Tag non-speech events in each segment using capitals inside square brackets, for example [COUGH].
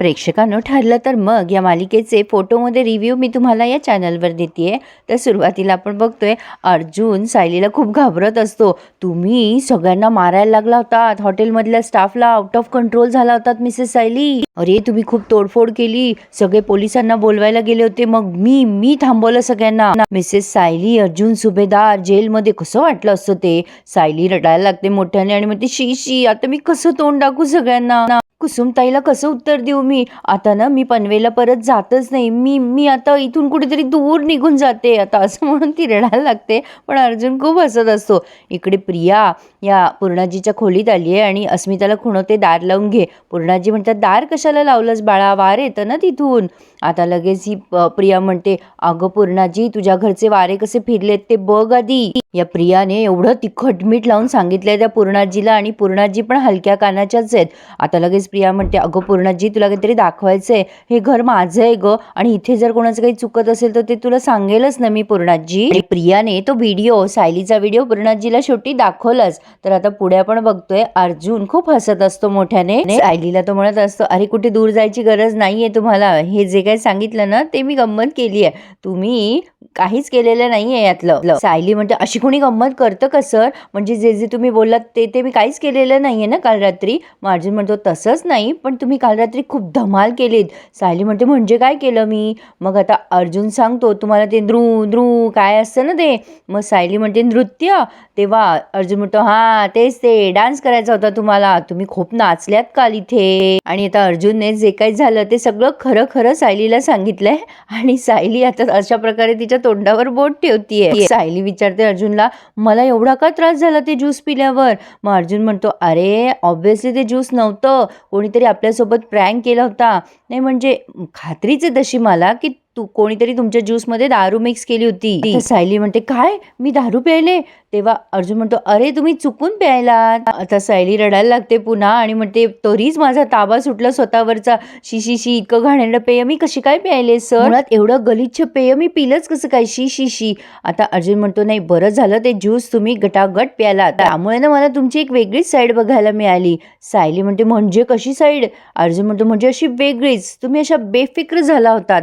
प्रेक्षकांनो ठरलं तर मग या मालिकेचे फोटोमध्ये रिव्ह्यू मी तुम्हाला या चॅनलवर देते तर सुरुवातीला आपण बघतोय अर्जुन सायलीला खूप घाबरत असतो. तुम्ही सगळ्यांना मारायला लागला होतात. हॉटेलमधल्या स्टाफला आउट ऑफ कंट्रोल झाला होतात मिसेस सायली. अरे तुम्ही खूप तोडफोड केली. सगळे पोलिसांना बोलवायला गेले होते. मग मी मी थांबवलं सगळ्यांना. मिसेस सायली अर्जुन सुभेदार जेलमध्ये कसं वाटलं असतं ते? सायली रडायला लागते मोठ्याने आणि म्हणते शी शी आता मी कसं तोंड दाखवू सगळ्यांना? कुसुमताईला कसं उत्तर देऊ मी? आता ना मी पनवेला परत जातच नाही. मी मी आता इथून कुठेतरी दूर निघून जाते. आता असं म्हणून ती रडायला लागते. पण अर्जुन खूप हसत असतो. इकडे प्रिया या पूर्णाजीच्या खोलीत आली आहे आणि अस्मिताला खुणवते दार लावून घे. पूर्णाजी म्हणतात दार कशाला लावलंस बाळा? वार येतं ना तिथून. आता लगेच ही प्रिया म्हणते अगं पूर्णाजी तुझ्या घरचे वारे कसे फिरलेत ते बघ आधी. या प्रियाने एवढं तिखट मीठ लावून सांगितलंय त्या पूर्णाजीला आणि पूर्णाजी पण हलक्या कानाच्याच आहेत. आता लगेच प्रिया म्हणते अगं पूर्णाजी तुला काहीतरी दाखवायचंय. हे घर माझं आहे गं आणि इथे जर कोणाचं काही चुकत असेल तर ते तुला सांगेलच ना मी पूर्णाजी. प्रियाने तो व्हिडिओ सायलीचा व्हिडिओ पूर्णाजीला शेवटी दाखवलाच. तर आता पुढे आपण बघतोय अर्जुन खूप हसत असतो मोठ्याने. सायलीला तो म्हणत असतो अरे कुठे दूर जायची गरज नाहीये तुम्हाला. हे जे काही सांगितलं ना ते मी गंमत केली आहे तुम्ही काहीच केलेलं नाहीये यातलं. सायली म्हणते अशी कोणी गंमत करतं का सर म्हणजे जे जे तुम्ही बोललात ते ते मी काहीच केलेलं नाहीये ना काल रात्री. मग अर्जुन म्हणतो तसंच नाही पण तुम्ही काल रात्री खूप धमाल केलीत. सायली म्हणते म्हणजे काय केलं मी? मग आता अर्जुन सांगतो तुम्हाला ते द्रू द्रू काय असतं ना ते? मग सायली म्हणते नृत्य? तेव्हा अर्जुन म्हणतो हा तेच ते डान्स करायचा होता तुम्हाला. तुम्ही खूप नाचल्यात काल इथे. आणि आता अर्जुनने जे काही झालं ते सगळं खरं खरं सायलीला सांगितलंय. आणि सायली आता अशा प्रकारे तिच्या तोंडावर बोट ठेवतीये. सायली विचारते अर्जुन अर्जुनला मला एवढा का त्रास झाला ते ज्यूस पिल्यावर? मग अर्जुन म्हणतो अरे ऑब्व्हियसली ते ज्यूस नव्हतं. कोणीतरी आपल्यासोबत प्रँक केला होता. नाही म्हणजे खात्रीच आहे तशी मला की तू कोणीतरी तुमच्या ज्यूसमध्ये दारू मिक्स केली होती. तर सायली म्हणते काय? मी दारू प्यायले? तेव्हा अर्जुन म्हणतो अरे तुम्ही चुकून प्यायला आता सायली रडायला लागते पुन्हा आणि म्हणते तरीच माझा ताबा सुटला स्वतःवरचा. शी शी शी इतकं घाणेरडं पेय मी कशी काय प्यायले सर? मुळात एवढं गलिच्छ पेय मी पिलंच कसं काय? शी शी शी. आता अर्जुन म्हणतो नाही बरं झालं ते ज्यूस तुम्ही गटागट प्याला त्यामुळे ना मला तुमची एक वेगळीच साईड बघायला मिळाली. सायली म्हणते म्हणजे कशी साईड अर्जुन म्हणतो म्हणजे अशी वेगळीच. तुम्ही अशा बेफिक्र झाला होतात.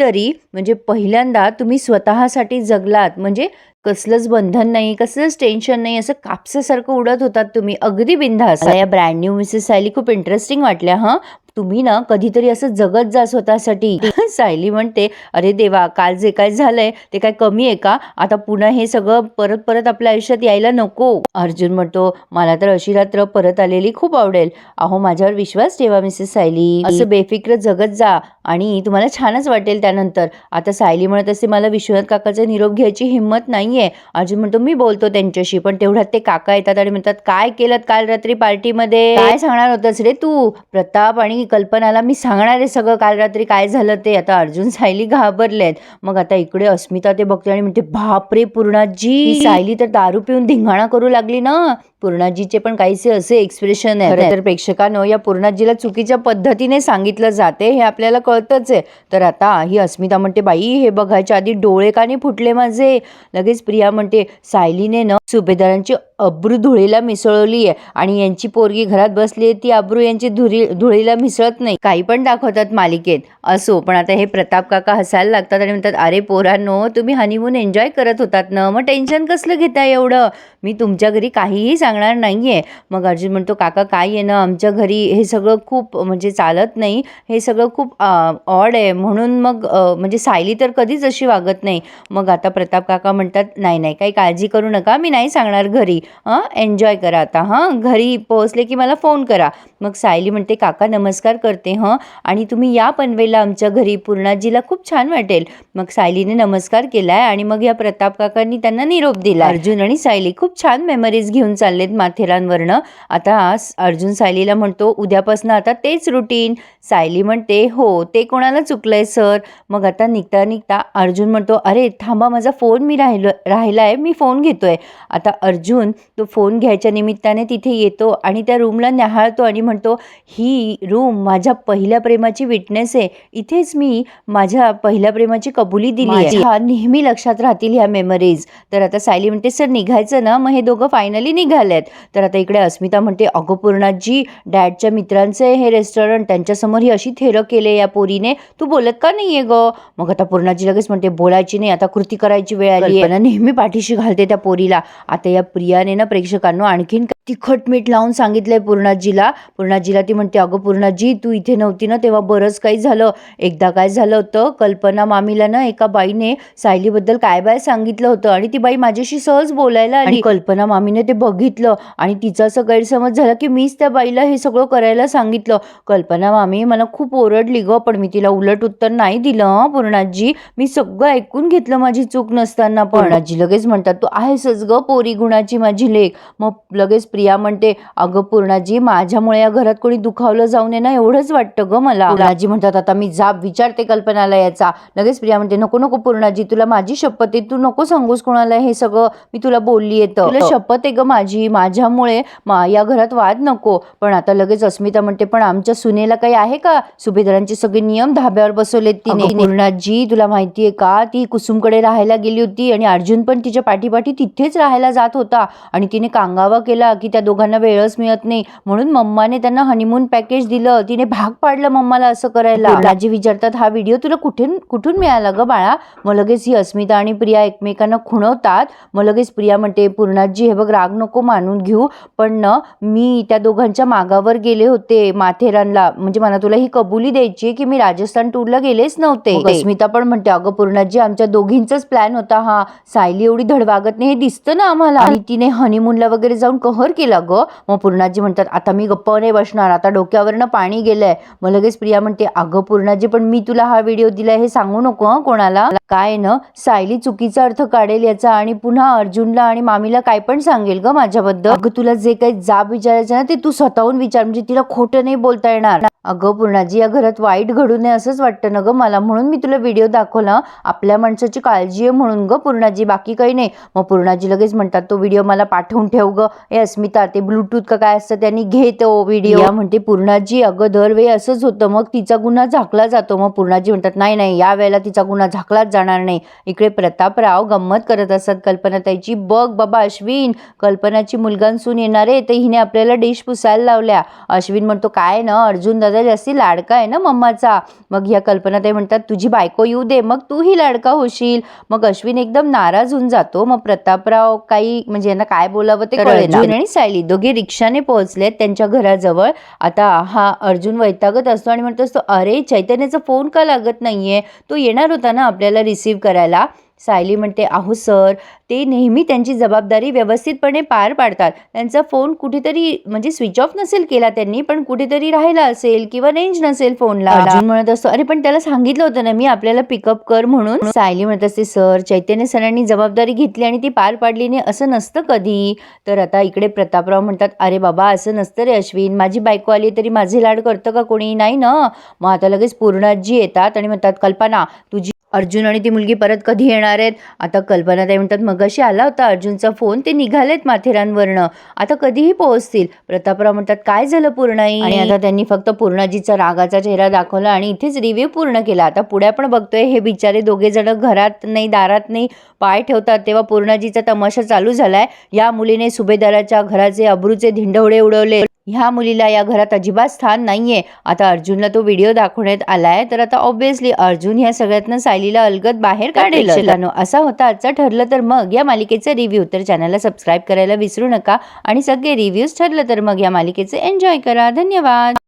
कधीतरी म्हणजे पहिल्यांदा तुम्ही स्वतःसाठी जगलात म्हणजे कसलंच बंधन नाही कसलंच टेन्शन नाही असं कापसासारखं उडत होतात तुम्ही. अगदी बिंधास या ब्रँड न्यू मिसेस सायली खूप इंटरेस्टिंग वाटल्या हं. तुम्ही ना कधीतरी असं जगत जा स्वतःसाठी. [LAUGHS] सायली म्हणते अरे देवा काल जे काय झालंय ते काय कमी आहे का? आता पुन्हा हे सगळं परत परत आपल्या आयुष्यात यायला नको. अर्जुन म्हणतो मला तर अशी रात्र परत आलेली खूप आवडेल. अहो माझ्यावर विश्वास ठेवा मिसेस सायली. असं बेफिक्र जगत जा आणि तुम्हाला छानच वाटेल त्यानंतर. आता सायली म्हणत असते मला विश्वनाथ काकाचा निरोप घ्यायची हिंमत नाहीये. अर्जुन म्हणतो मी बोलतो त्यांच्याशी पण तेवढ्यात ते काका येतात आणि म्हणतात काय केलं काल रात्री पार्टीमध्ये? काय सांगणार होतस रे तू? प्रताप आणि कल्पनाला मी सांगणार आहे सगळं. काल रात्री काय झालं ते? आता अर्जुन सायली घाबरलेत. मग आता इकडे अस्मिता ते बघते आणि म्हणते बापरे पूर्णाजी. सायली तर दारू पिऊन धिंगाणा करू लागली ना? पूर्णाजीचे पण काहीसे असे एक्सप्रेशन आहे तर प्रेक्षकांनो या पूर्णाजीला चुकीच्या पद्धतीने सांगितलं जाते हे आपल्याला कळतच आहे. तर आता ही अस्मिता म्हणते बाई हे बघायच्या आधी डोळे का नाही फुटले माझे. लगेच प्रिया म्हणते सायलीने न सुभेदारांची अब्रू धुळीला मिसळली आहे आणि यांची पोरगी घरात बसली आहे ती अब्रू यांची धुरी धुळीला मिसळत नाही. काही पण दाखवतात मालिकेत असो. पण आता हे प्रताप काका हसायला लागतात आणि म्हणतात अरे पोरांनो तुम्ही हनीमून एन्जॉय करत होतात ना? मग टेन्शन कसलं घेता एवढं? मी तुमच्या घरी काहीही सांगणार नाहीये. मग अर्जुन म्हणतो काका काय आहे ना आमच्या घरी हे सगळं खूप म्हणजे चालत नाही. हे सगळं खूप ऑड आहे. म्हणून मग म्हणजे सायली तर कधीच अशी वागत नाही. मग आता प्रताप काका म्हणतात नाही नाही काही काळजी करू नका. मी नाही सांगणार घरी. हां एन्जॉय करा आता. हां घरी पोहोचले की मला फोन करा. मग सायली म्हणते काका नमस्कार करते. हं आणि तुम्ही या पनवेलला आमच्या घरी. पूर्णाजीला खूप छान वाटेल. मग सायलीने नमस्कार केलाय आणि मग या प्रताप काकांनी त्यांना निरोप दिला अर्जुन आणि सायली खूप छान मेमरीज घेऊन चाललेत माथेरानवरनं. आता अर्जुन सायलीला म्हणतो उद्यापासून आता तेच रुटीन सायली म्हणते हो ते कोणाला चुकलंय सर मग आता निघता निघता अर्जुन म्हणतो अरे थांबा माझा फोन मी राहिलो राहिला आहे मी फोन घेतोय. आता अर्जुन तो फोन घ्यायच्या निमित्ताने तिथे येतो आणि त्या रूमला न्याहाळतो आणि म्हणतो ही रूम माझ्या पहिल्या प्रेमाची विटनेस आहे. इथेच मी माझ्या पहिल्या प्रेमाची कबुली दिली आहे. हा नेहमी लक्षात राहतील ह्या मेमरीज तर आता सायली म्हणते सर निघायचं ना? मग हे दोघं फायनली निघालेत तर आता इकडे अस्मिता म्हणते अगो पूर्णाजी डॅडच्या मित्रांचं आहे हे रेस्टॉरंट त्यांच्यासमोर समोर ही अशी थेरं केले या पोरीने. तू बोलत का नाहीये ग? मग आता पूर्णाजी लगेच म्हणते बोलायची नाही. आता कृती करायची वेळ आली आहे नेहमी पाठीशी घालते त्या पोरीला. आता या प्रियाने ना प्रेक्षकांना आणखीन तिखट मीठ लावून सांगितलंय पूर्णाजीला. पूर्णाजीला ती म्हणते अगं पूर्णाजी तू इथे नव्हती ना तेव्हा बरंच काही झालं. एकदा काय झालं होतं कल्पना मामीला ना एका बाईने सायलीबद्दल काय बाय सांगितलं होतं आणि ती बाई माझ्याशी सहज बोलायला आली. कल्पना मामीने ते बघितलं आणि तिचा असं गैरसमज झाला की मीच त्या बाईला हे सगळं करायला सांगितलं. कल्पना मामी मला खूप ओरडली ग पण मी तिला उलट उत्तर नाही दिलं पूर्णाजी. मी सगळं ऐकून घेतलं माझी चूक नसताना. पूर्णाजी लगेच म्हणतात तू आहेसच ग पोरी गुणाची माझी लेख. मग लगेच प्रिया म्हणते अगं पूर्णाजी माझ्यामुळे या घरात कोणी दुखावलं जाऊ नये ना एवढंच वाटतं ग मला. पूर्णाजी म्हणतात आता मी जाब विचारते कल्पनाला याचा. लगेच प्रिया म्हणते नको नको पूर्णाजी तुला माझी शपथ आहे. तू नको सांगूस कोणाला हे सगळं. मी तुला बोलली येतं तुला शपथ आहे ग माझी माझ्यामुळे मा या घरात वाद नको. पण आता लगेच अस्मिता म्हणते पण आमच्या सुनेला काही आहे का? सुभेदारांचे सगळे नियम धाब्यावर बसवलेत तिने. पूर्णाजी तुला माहितीये का? ती कुसुमकडे राहायला गेली होती आणि अर्जुन पण तिच्या पाठीपाठी तिथेच राहायला जात होता. आणि तिने कांगावा केला की त्या दोघांना वेळच मिळत नाही. म्हणून मम्माने त्यांना हनीमून पॅकेज दिलं. तिने भाग पाडलं मम्माला असं करायला. राजी विचारतात हा व्हिडिओ तुला कुठून कुठून मिळाला ग बाळा? मग लगेच ही अस्मिता आणि प्रिया एकमेकांना खुणवतात. मग लगेच प्रिया म्हणते पूर्णाजी हे बघ राग नको मानून घेऊ. पण न मी त्या दोघांच्या मागावर गेले होते माथेरानला. म्हणजे मला तुला ही कबुली द्यायची की मी राजस्थान टूरला गेलेच नव्हते. मग अस्मिता पण म्हणते अगं पूर्णाजी आमच्या दोघींचाच प्लॅन होता हा. सायली एवढी धडवागत नाही हे दिसतं ना आम्हाला. आणि तिने हनीमूनला वगैरे जाऊन कहर केला ग. मग पूर्णाजी म्हणतात आता मी गप्प नाही बसणार. आता डोक्यावरनं पाणी गेलंय. मग लगेच प्रिया म्हणते अगं पूर्णाजी पण मी तुला हा व्हिडिओ दिलाय हे सांगू नको हं कोणाला. काय न सायली चुकीचा अर्थ काढेल याचा आणि पुन्हा अर्जुनला आणि मामीला काय पण सांगेल ग माझ्याबद्दल अगं तुला जे काही जाब विचारायचं ना ते तू स्वतःहून विचार. म्हणजे तिला खोटं नाही बोलता येणार. अगं पूर्णाजी या घरात वाईट घडू नये असंच वाटतं ना ग मला. म्हणून मी तुला व्हिडिओ दाखवला. आपल्या माणसाची काळजी आहे म्हणून ग पूर्णाजी बाकी काही नाही. मग पूर्णाजी लगेच म्हणतात तो व्हिडिओ मला पाठवून ठेव ग. ए अस्मिता ते ब्लूटूथ का काय असतं त्यांनी घे तो व्हिडिओ. म्हणते पूर्णाजी अगं दरवेळी असंच होतं. मग तिचा गुन्हा झाकला जातो. मग पूर्णाजी म्हणतात नाही नाही या वेळेला तिचा गुन्हा झाकलाच जाणार नाही. इकडे प्रतापराव गंमत करत असतात कल्पनाताईची बघ बाबा अश्विन कल्पनाची मुलगांसून येणारे ते हिने आपल्याला डिश पुसायला लावल्या. अश्विन म्हणतो काय ना अर्जुन दादा जास्ती लाडका आहे ना मम्माचा. मग ह्या कल्पनाताई म्हणतात तुझी बायको येऊ दे मग तूही लाडका होशील. मग अश्विन एकदम नाराज होऊन जातो. मग प्रतापराव काही म्हणजे यांना काय बोलावं ते. अर्जुन आणि सायली दोघे रिक्षाने पोहोचलेत त्यांच्या घराजवळ. आता हा अर्जुन वैतागत असतो आणि म्हणतो असतो अरे चैतन्याचा फोन का लागत नाहीये? तो येणार होता ना आपल्याला रिसीव्ह करायला. सायली म्हणते अहो सर ते नेहमी त्यांची जबाबदारी व्यवस्थितपणे पार पाडतात. त्यांचा फोन कुठेतरी म्हणजे स्विच ऑफ नसेल केला त्यांनी पण कुठेतरी राहिला असेल किंवा रेंज नसेल फोनला. अर्जुन म्हणत असतो अरे पण त्याला सांगितलं होतं ना मी आपल्याला पिकअप कर म्हणून. सायली म्हणत असते सर चैतन्य सरांनी जबाबदारी घेतली आणि ती पार पाडली नाही असं नसतं कधी. तर आता इकडे प्रतापराव म्हणतात अरे बाबा असं नसतं रे अश्विन. माझी बायको आली तरी माझे लाड करतं का कोणी? नाही ना. मग आता लगेच पूर्णाजी येतात आणि म्हणतात कल्पना तुझी अर्जुन आणि ती मुलगी परत कधी येणार आहेत? आता कल्पना ते म्हणतात मगाशी आला होता अर्जुनचा फोन ते निघालेत माथेरानवरनं. आता कधीही पोहोचतील. प्रतापराव म्हणतात काय झालं पूर्णाई? आणि आता त्यांनी फक्त पूर्णाजीचा रागाचा चेहरा दाखवला आणि इथेच रिव्ह्यू पूर्ण केला. आता पुढे आपण बघतोय हे बिचारे दोघे जण घरात नाही दारात नाही पाय ठेवतात तेव्हा पूर्णाजीचा तमाशा चालू झालाय. या मुलीने सुभेदाराच्या घराचे अब्रूचे धिंडवडे उडवले. ह्या मुलीला या घरात अजिबात स्थान नाहीये. आता अर्जुनला तो व्हिडिओ दाखवण्यात आलाय तर आता ऑब्व्हियसली अर्जुन ह्या सगळ्यातनं सायलीला अलगद बाहेर काढेल. असा होता आजचा ठरलं तर मग. या मालिकेचा रिव्ह्यू तर चॅनलला सबस्क्राईब करायला विसरू नका आणि सगळे रिव्ह्यूज ठरलं तर मग या मालिकेचे एन्जॉय करा. धन्यवाद.